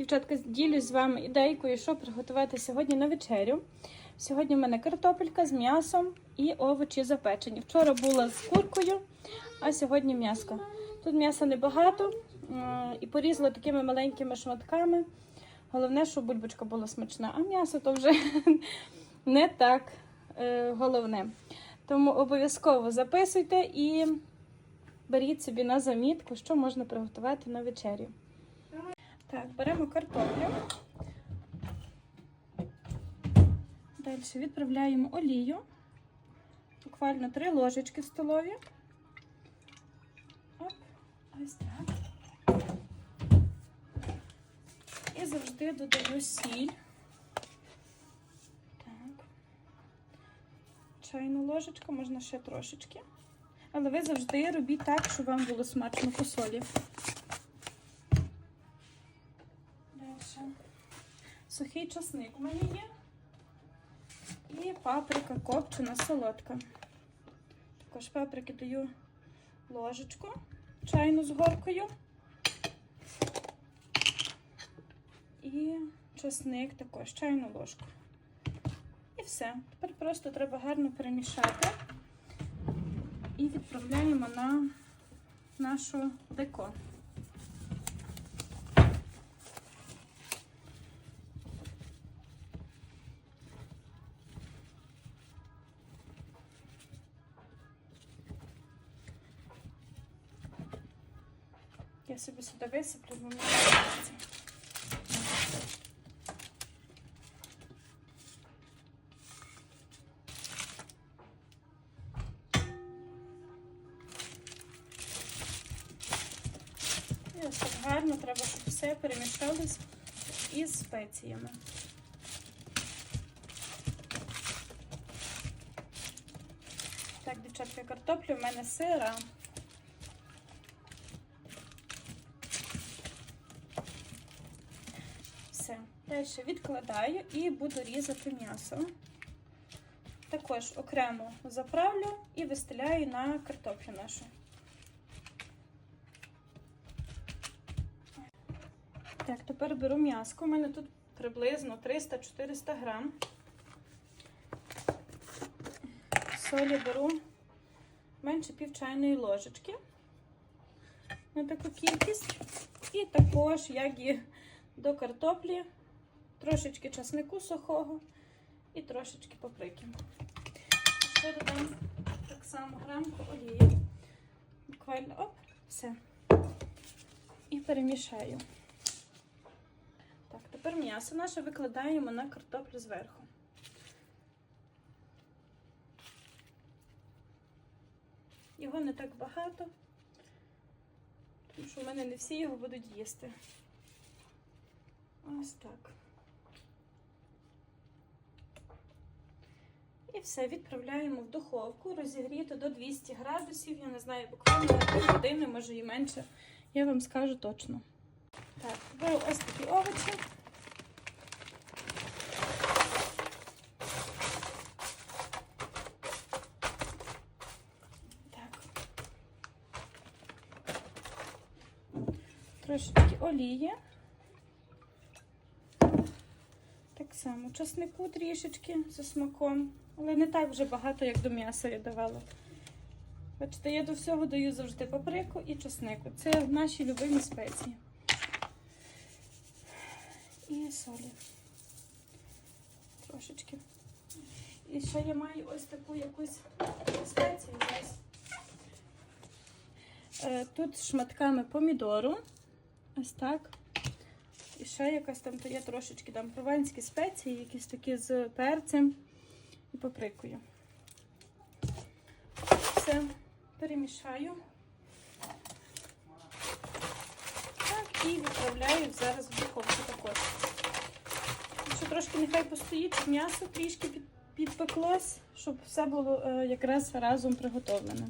Дівчатка, ділюсь з вами ідейкою, що приготувати сьогодні на вечерю. Сьогодні в мене картопелька з м'ясом і овочі запечені. Вчора була з куркою, а сьогодні м'яско. Тут м'яса небагато і порізала такими маленькими шматками. Головне, щоб бульбочка була смачна, а м'ясо то вже не так е, головне. Тому обов'язково записуйте і беріть собі на замітку, що можна приготувати на вечерю. Так, беремо картоплю. Далі відправляємо олію. Буквально 3 ложечки столові. Оп, ось так. І завжди додаю сіль. Так. Чайну ложечку, можна ще трошечки. Але ви завжди робіть так, щоб вам було смачно по солі. Сухий часник у мене є. І паприка копчена солодка. Також паприки даю ложечку чайну з горкою. І часник також чайну ложку. І все. Тепер просто треба гарно перемішати і відправляємо на нашу деко. Я собі сюди висиплю, бо мені подобається. І ось так гарно треба, щоб все перемішалось із спеціями. Так, дівчатка, картопля в мене сира. Далі відкладаю і буду різати м'ясо. Також окремо заправлю і вистеляю на картоплю нашу. Так, тепер беру м'яско. У мене тут приблизно 300-400 грам. Солі беру менше пів чайної ложечки на таку кількість. І також, як і до картоплі, трошечки часнику сухого і трошечки паприки. Ще додам так само грамку олії. Буквально оп, все. І перемішаю. Так, тепер м'ясо наше викладаємо на картоплю зверху. Його не так багато, тому що в мене не всі його будуть їсти. Ось так. І все, відправляємо в духовку, розігріти до 200 градусів. Я не знаю, буквально на пів години, може і менше. Я вам скажу точно. Так, беру ось такі овочі. Так. Трошечки олії. Так само часнику трішечки за смаком, але не так вже багато, як до м'яса я давала. Бачите, я до всього даю завжди паприку і часнику. Це наші любимі спеції. І солі. Трошечки. І ще я маю ось таку якусь спецію. Е, Тут шматками помідору. Ось так. І ще якась там то є трошечки там прованські спеції, якісь такі з перцем і паприкою. Все, перемішаю. Так, і відправляю зараз в духовку також. Ще трошки нехай постоїть, щоб м'ясо трішки підпеклось, щоб все було е, якраз разом приготовлене.